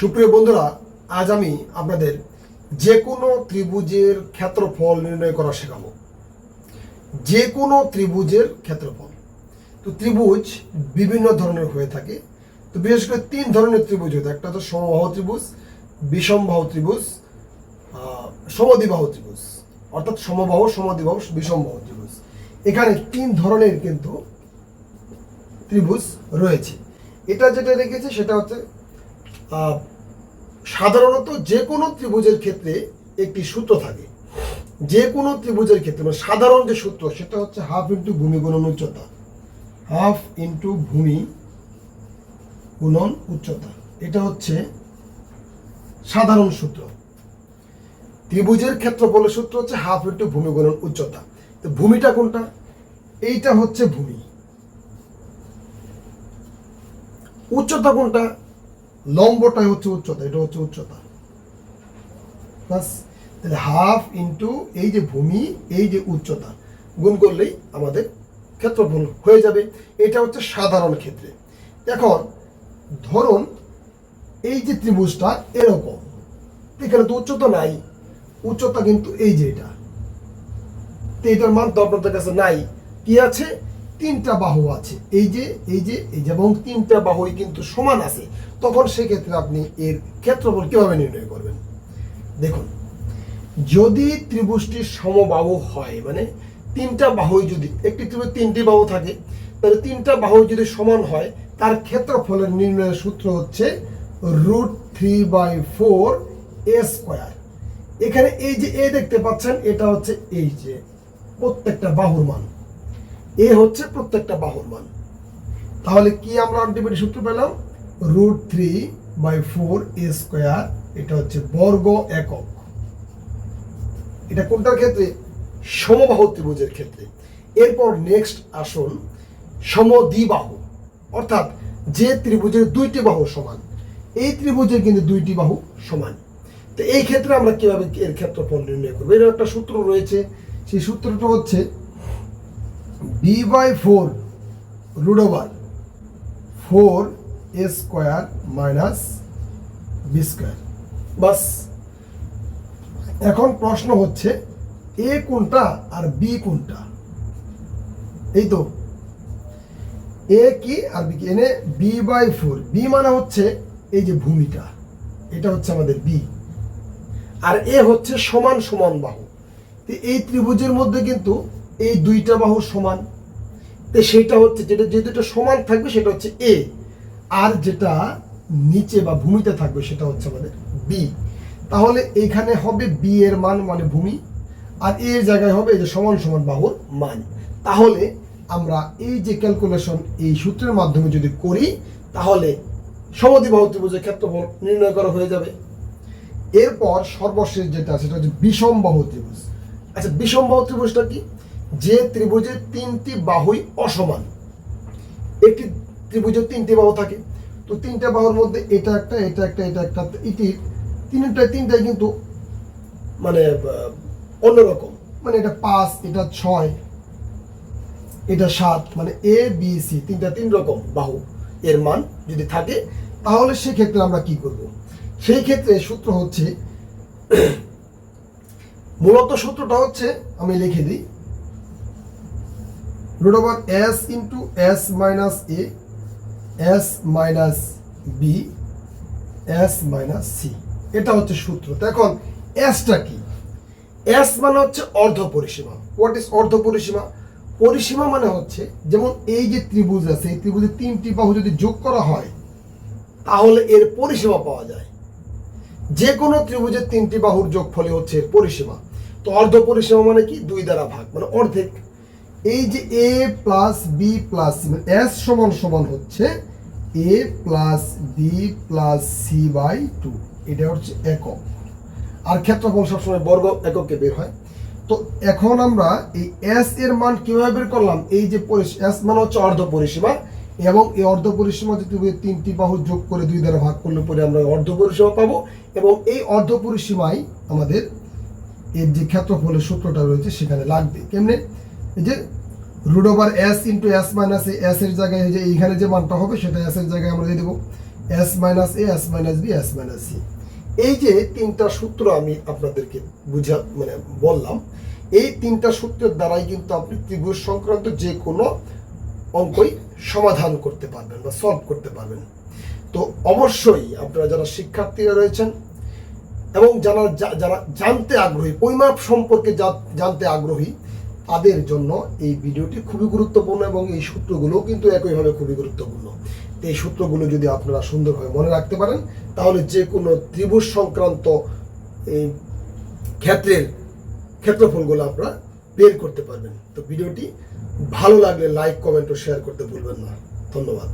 সুপ্রিয় বন্ধুরা আজ আমি আপনাদের যে কোনো ত্রিভুজের ক্ষেত্রফল নির্ণয় করা শেখাবো। যে কোনো ত্রিভুজের ক্ষেত্রফল। তো ত্রিভুজ বিভিন্ন ধরনের হয়ে থাকে। তো বিশেষ করে তিন ধরনের ত্রিভুজ হয়ে থাকে। একটা হচ্ছে সমবাহু ত্রিভুজ বিষমবাহু ত্রিভুজ আহ, সমদ্বিবাহু ত্রিভুজ। অর্থাৎ সমবাহু সমদ্বিবাহু বিষমবাহু ত্রিভুজ। এখানে তিন ধরনের কিন্তু ত্রিভুজ রয়েছে। এটা যেটা রেখেছে সেটা হচ্ছে সাধারণত যে কোনো ত্রিভুজের ক্ষেত্রে একটি সূত্র থাকে। যে কোনো ত্রিভুজের ক্ষেত্রে মানে সাধারণ যে সূত্র, সেটা হচ্ছে হাফ ইন্টু ভূমি গুণন উচ্চতা। হাফ ইন্টু ভূমি গুণন উচ্চতা। এটা হচ্ছে সাধারণ সূত্র। ত্রিভুজের ক্ষেত্রফলের সূত্র হচ্ছে হাফ ইন্টু ভূমি গুণন উচ্চতা। তো ভূমিটা কোনটা? এইটা হচ্ছে ভূমি। উচ্চতা কোনটা? লম্বটাই হচ্ছে উচ্চতা, এটা হচ্ছে উচ্চতা। তাহলে হাফ ইন্টু এই যে ভূমি, এই যে উচ্চতা, গুণ করলেই আমাদের ক্ষেত্রফল হয়ে যাবে। এটা হচ্ছে সাধারণ ক্ষেত্রে। এখন, ধরুন এই যে ত্রিভুজটা এরকম, এখানে তো উচ্চতা নাই, উচ্চতা কিন্তু এই যে এটা। এটার মান তো আপনাদের কাছে নাই। কি আছে? তিনটা বাহু আছে। এই যে এই যে এই যে, এবং তিনটা বাহুই কিন্তু সমান আছে। তখন সেক্ষেত্রে আপনি এর ক্ষেত্রফল কীভাবে নির্ণয় করবেন? দেখুন, যদি ত্রিভুজটি সমবাহু হয় মানে তিনটা বাহুই যদি, একটি ত্রিভুজ তিনটি বাহু থাকে, তাহলে তিনটা বাহু যদি সমান হয়, তার ক্ষেত্রফলের নির্ণয়ের সূত্র হচ্ছে root three by four A square. এখানে এই যে এ দেখতে পাচ্ছেন, এটা হচ্ছে এই যে, প্রত্যেকটা বাহুর মান। এ হচ্ছে প্রত্যেকটা বাহুর মান। তাহলে কি আমরা আলটিমেট সূত্র পেলাম? Root three by four A square এটা হচ্ছে বর্গ একক। এটা কোনটার ক্ষেত্রে? সমবাহু ত্রিভুজের ক্ষেত্রে। এরপর নেক্সট আসুন সমদ্বিবাহু। অর্থাৎ যে ত্রিভুজের দুইটি বাহু সমান, এই ত্রিভুজের কিন্তু দুইটি বাহু সমান। তো এই ক্ষেত্রে আমরা কীভাবে এর ক্ষেত্রফল নির্ণয় করব? এর একটা সূত্র রয়েছে। সেই সূত্রটা হচ্ছে B by four root over four A square minus B square বাস। এখন প্রশ্ন হচ্ছে এ কোনটা আর বি কোনটা? এই তো। এ কি আর বি কি? এনে বি বাই ফোর বি মানে হচ্ছে এই যে ভূমিটা। এটা হচ্ছে আমাদের বি আর এ হচ্ছে সমান সমান বাহু। এই ত্রিভুজের মধ্যে কিন্তু এই দুইটা বাহু সমান। তো সেটা হচ্ছে যেটা যে দুটো সমান থাকবে সেটা হচ্ছে এ আর যেটা নিচে বা ভূমিতে থাকবে সেটা হচ্ছে আমাদের বি তাহলে এখানে হবে বি এর মান মানে ভূমি, আর এর জায়গায় হবে এই যে সমান সমান বাহুর মান। তাহলে আমরা এই যে ক্যালকুলেশন এই সূত্রের মাধ্যমে যদি করি, তাহলে সমদ্বিবাহু ত্রিভুজের ক্ষেত্রফল নির্ণয় করা হয়ে যাবে। এরপর সর্বশেষ যেটা সেটা হচ্ছে বিষম বাহু ত্রিভুজ। আচ্ছা বিষম বাহু ত্রিভুজটা কি? যে ত্রিভুজের তিনটি বাহুই অসমান। একটি ত্রিভুজের তিনটি বাহু থাকে। তো তিনটা বাহুর মধ্যে এটা একটা এটা একটা এটা একটা এটি তিনটায় তিনটাই কিন্তু মানে অন্যরকম। মানে এটা পাঁচ, এটা ছয়, এটা সাত মানে এ বি সি তিনটা তিন রকম বাহু এর মান যদি থাকে, তাহলে সেক্ষেত্রে আমরা কি করব? সেই ক্ষেত্রে সূত্র হচ্ছে, মূলত সূত্রটা হচ্ছে, আমি লিখে দিই root over S into S minus A S minus B S minus C এটা হচ্ছে সূত্র। তো এখন এসটা কি? এস মানে হচ্ছে অর্ধ পরিসীমা। হোয়াট ইজ অর্ধ পরিসীমা? পরিসীমা মানে হচ্ছে, যেমন এই যে ত্রিভুজ আছে, এই ত্রিভুজের তিনটি বাহু যদি যোগ করা হয়, তাহলে এর পরিসীমা পাওয়া যায়। যে কোনো ত্রিভুজের তিনটি বাহুর যোগফলে হচ্ছে এর পরিসীমা। তো অর্ধ পরিসীমা মানে কি? দুই দ্বারা ভাগ মানে অর্ধেক। এই যে A plus B plus C S সমান সমান হচ্ছে A plus B plus C by two এটা হচ্ছে একক। আর ক্ষেত্রফল সবসময় বর্গ এককে বের হয়। তো এখন আমরা এই এস এর মান কীভাবে বের করলাম? এই যে এস মানে হচ্ছে অর্ধ পরিসীমা এবং এই অর্ধ পরিসীমা যদি তিনটি বাহু যোগ করে দুই দ্বারা ভাগ করলে পরে আমরা অর্ধ পরিসীমা পাবো এবং এই অর্ধ পরিসীমায় আমাদের এর যে ক্ষেত্রফলের সূত্রটা রয়েছে সেখানে লাগবে। কেমনে? এই যে root over S into S minus A S এর জায়গায় যে এইখানে যে মানটা হবে, সেটা এস এর জায়গায় আমরা দিয়ে দেবো। S minus A S minus B S minus C এই যে তিনটা সূত্র আমি আপনাদেরকে বুঝা মানে বললাম, এই তিনটা সূত্রের দ্বারাই কিন্তু আপনি ত্রিভুজ সংক্রান্ত যে কোনো অঙ্কই সমাধান করতে পারবেন বা সলভ করতে পারবেন। তো অবশ্যই আপনারা যারা শিক্ষার্থীরা রয়েছেন এবং যারা যারা জানতে আগ্রহী, পরিমাপ সম্পর্কে জানতে আগ্রহী তাদের জন্য এই ভিডিওটি খুবই গুরুত্বপূর্ণ এবং এই সূত্রগুলোও কিন্তু একইভাবে খুবই গুরুত্বপূর্ণ। এই সূত্রগুলো যদি আপনারা সুন্দরভাবে মনে রাখতে পারেন, তাহলে যে কোনো ত্রিভুজ সংক্রান্ত এই ক্ষেত্রের ক্ষেত্রফলগুলো আপনারা বের করতে পারবেন। তো ভিডিওটি ভালো লাগলে লাইক কমেন্ট ও শেয়ার করতে ভুলবেন না। ধন্যবাদ।